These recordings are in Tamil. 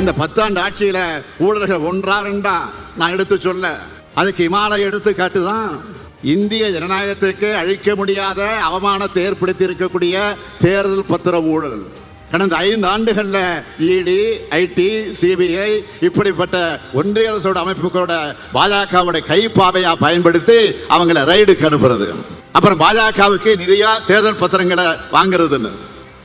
இந்த பத்தாண்டு ஆட்சியில ஊழல்கள் ஒன்றா ரெண்டா? நான் எடுத்து சொல்ல. அதுக்கு இமாலய எடுத்துக்காட்டு தான் இந்திய ஜனநாயகத்துக்கு அழிக்க முடியாத அவமானத்தை ஏற்படுத்தி இருக்கக்கூடிய தேர்தல் பத்திர ஊழல். கடந்த ஐந்து ஆண்டுகளில் இடி ஐடி சிபிஐ இப்படிப்பட்ட ஒன்றிய அரசோட அமைப்புகளோட பாஜகவோட கைப்பாவையா பயன்படுத்தி அவங்கள ரைடுக்கு அனுப்புறது. அப்புறம் பாஜகவுக்கு நிதியா தேர்தல் பத்திரங்களை வாங்குறதுன்னு.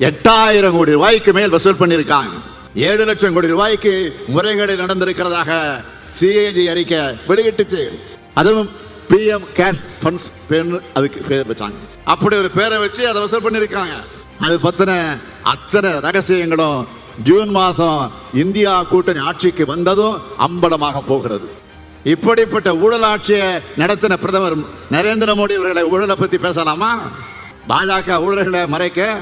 எட்டாயிரம் கோடி ரூபாய்க்கு மேல் வசூல் பண்ணியிருக்காங்க. ஏழு லட்சம் கோடி ரூபாய்க்கு முறைகேடு நடந்திருக்கிறதாக சிஏஜி அறிக்கை வெளியிட்டுச்சு. அதுவும் பிஎம் கேஷ் ஃபண்ட்ஸ் பேர்னு அதுக்கு பேர் வச்சாங்க. அப்படி ஒரு பேரை வச்சு அதை வசூல் பண்ணியிருக்காங்க. அது பத்தின அத்தனை ரகசியங்களும் ஜூன் மாதம் இந்தியா கூட்டணி ஆட்சிக்கு வந்ததும் அம்பலமாக போகிறது. இப்படிப்பட்ட ஊழல் ஆட்சியை நடத்தின பிரதமர் நரேந்திர மோடி அவர்களை ஊழலை பற்றி பேசலாமா? பாஜக ஊழல்களை மறைக்க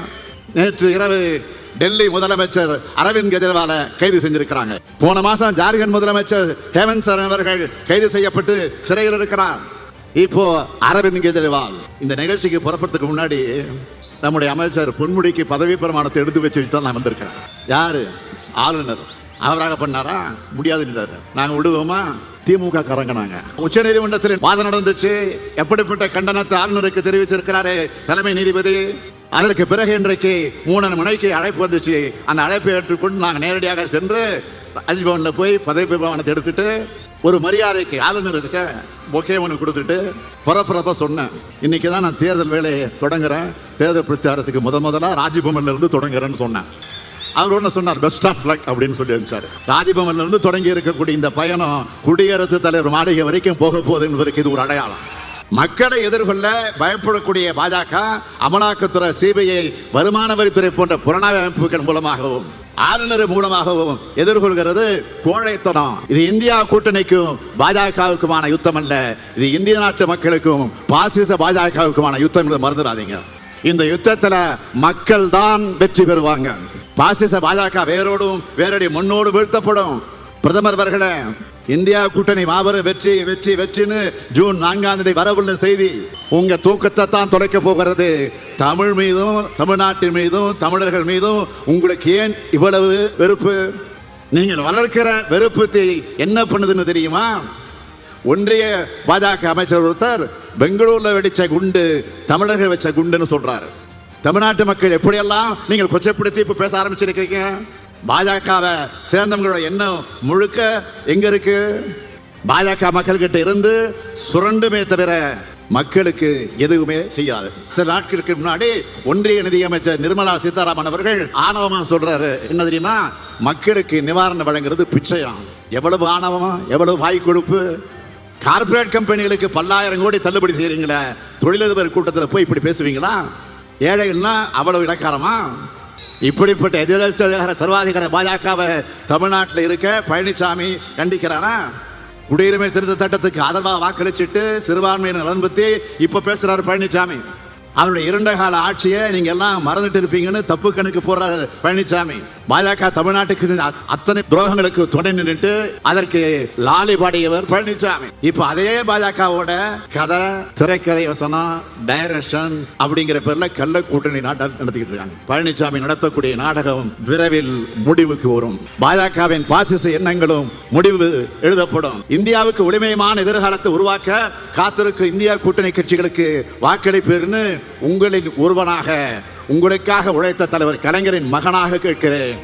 நேற்று இரவு டெல்லி முதலமைச்சர் அரவிந்த் கெஜ்ரிவால கைது செஞ்சிருக்கிறாங்க. போன மாசம் ஜார்க்கண்ட் முதலமைச்சர் ஹேமந்த் சரண் அவர்கள் கைது செய்யப்பட்டு சிறையில் இருக்கிறார். இப்போ அரவிந்த் கெஜ்ரிவால் இந்த நிகழ்ச்சிக்கு புறப்படுறதுக்கு முன்னாடி நம்முடைய அமைச்சர் பொன்முடிக்கு பதவி பிரமாணத்தை எடுத்து வச்சு தான் நான் வந்திருக்கிறேன். யாரு? ஆளுநர். அவராக பண்ணாரா? முடியாதுன்றாரு நாங்கள் விடுவோமா? திமுக கறங்கினாங்க உச்ச நீதிமன்றத்தில் வாதம் நடந்துச்சு. எப்படிப்பட்ட கண்டனத்தை ஆளுநருக்கு தெரிவிச்சிருக்கிறாரு தலைமை நீதிபதி? அதற்கு பிறகு இன்றைக்கு மூணு மணிக்கு அழைப்பு வந்துச்சு. அந்த அழைப்பை ஏற்றுக்கொண்டு நாங்கள் நேரடியாக சென்று ராஜ்பவனில் போய் பதவி பவனத்தை எடுத்துட்டு ஒரு மரியாதைக்கு ஆளுநருக்கு பொக்கே ஒன்று கொடுத்துட்டு பரபரப்பாக சொன்னேன். இன்னைக்கு தான் நான் தேர்தல் வேலையை தொடங்குறேன். தேர்தல் பிரச்சாரத்துக்கு முத முதலாக ராஜ்பவன்லேருந்து தொடங்குறேன்னு சொன்னேன். அவர் ஒன்று சொன்னார் பெஸ்ட் ஆஃப் லக் அப்படின்னு சொல்லி இருந்துச்சார் ராஜ்பவன்லேருந்து தொடங்கி இருக்கக்கூடிய இந்த பயணம் குடியரசுத் தலைவர் மாளிகை வரைக்கும் போக போகுது என்பதற்கு இது ஒரு அடையாளம். மக்களை எதிர்கொள்ள பயப்படக்கூடிய பாஜக அமலாக்கத்துறை சிபிஐ வருமான வரித்துறை போன்ற புலனாய்வு அமைப்புகள் மூலமாகவும் ஆளுநர் மூலமாகவும் எதிர்கொள்கிறது கோழைத்தனம். இது இந்தியா கூட்டணிக்கும் பாஜகவுக்குமான யுத்தம் அல்ல இது இந்திய நாட்டு மக்களுக்கும் பாசிச பாஜகவுக்குமான யுத்தம் என்று மறந்துடாதீங்க. இந்த யுத்தத்தில் மக்கள் தான் வெற்றி பெறுவாங்க. பாசிச பாஜக வேரோடும் வேரடி முன்னோடு வீழ்த்தப்படும். பிரதமர் அவர்களே இந்தியா கூட்டணி மாபெரும் வெற்றி வெற்றி வெற்றின்னு ஜூன் நான்காம் தேதி வரவுள்ள செய்தி. உங்க தூக்கத்தை தான் தொலைக்க போகிறது. தமிழ் மீதும் தமிழ்நாட்டின் மீதும் தமிழர்கள் மீதும் உங்களுக்கு ஏன் இவ்வளவு வெறுப்பு? நீங்கள் வளர்க்கிற வெறுப்பு என்ன பண்ணுதுன்னு தெரியுமா? ஒன்றிய பாஜக அமைச்சர் ஒருத்தர் பெங்களூர்ல வெடிச்ச குண்டு தமிழர்கள் வச்ச குண்டுன்னு சொல்றாரு. தமிழ்நாட்டு மக்கள் எப்படியெல்லாம் நீங்கள் கொச்சப்படுத்தி இப்ப பேச ஆரம்பிச்சிருக்கீங்க பாஜகவை சேர்ந்தவங்களோட எண்ணம் முழுக்க எங்க இருக்கு? பாஜக மக்கள்கிட்ட இருந்து சுரண்டுமே தவிர மக்களுக்கு எதுவுமே செய்யாது. சில நாட்களுக்கு முன்னாடி ஒன்றிய நிதியமைச்சர் நிர்மலா சீதாராமன் அவர்கள் ஆணவமா சொல்றாரு. என்ன தெரியுமா? மக்களுக்கு நிவாரணம் வழங்குறது பிச்சையம். எவ்வளவு ஆணவமா? எவ்வளவு வாய் கொடுப்பு கார்ப்பரேட் கம்பெனிகளுக்கு பல்லாயிரம் கோடி தள்ளுபடி செய்யறீங்களே தொழிலதிபர் கூட்டத்தில் போய் இப்படி பேசுவீங்களா? ஏழைகள்னா அவ்வளவு இலக்காரமா? இப்படிப்பட்ட எதிர்கட்சியாளர் சர்வாதிகார பாஜகவை தமிழ்நாட்டில் இருக்க பழனிசாமி கண்டிக்கிறாரா? குடியுரிமை திருத்த சட்டத்துக்கு ஆதரவாக வாக்களிச்சிட்டு சிறுபான்மையினர் நலன் பற்றி இப்ப பேசுறாரு பழனிசாமி அவருடைய இரண்ட கால ஆட்சியை நீங்க எல்லாம் மறந்துட்டு இருப்பீங்கன்னு தப்பு கணக்கு போடுறாரு பழனிசாமி பாஜக தமிழ்நாட்டுக்கு அத்தனை துரோகங்களுக்கு துணை நின்றுட்டு அதற்கு லாலி பாடியவர் பழனிசாமி இப்ப அதே பாஜகவோட கதை திரைக்கதை வசனம் டைரக்ஷன் அப்படிங்கிற பேர்ல கள்ள கூட்டணி நாட்டம் நடத்திக்கிட்டு இருக்காங்க. பழனிசாமி நடத்தக்கூடிய நாடகம் விரைவில் முடிவுக்கு வரும். பாஜகவின் பாசிச எண்ணங்களும் முடிவு எழுதப்படும். இந்தியாவுக்கு உரிமையமான எதிர்காலத்தை உருவாக்க காத்திருக்கும் இந்தியா கூட்டணி கட்சிகளுக்கு வாக்களிப்பேர்னு உங்களின் ஒருவனாக உங்களுக்காக உழைத்த தலைவர் கலைஞரின் மகனாக கேட்கிறேன்.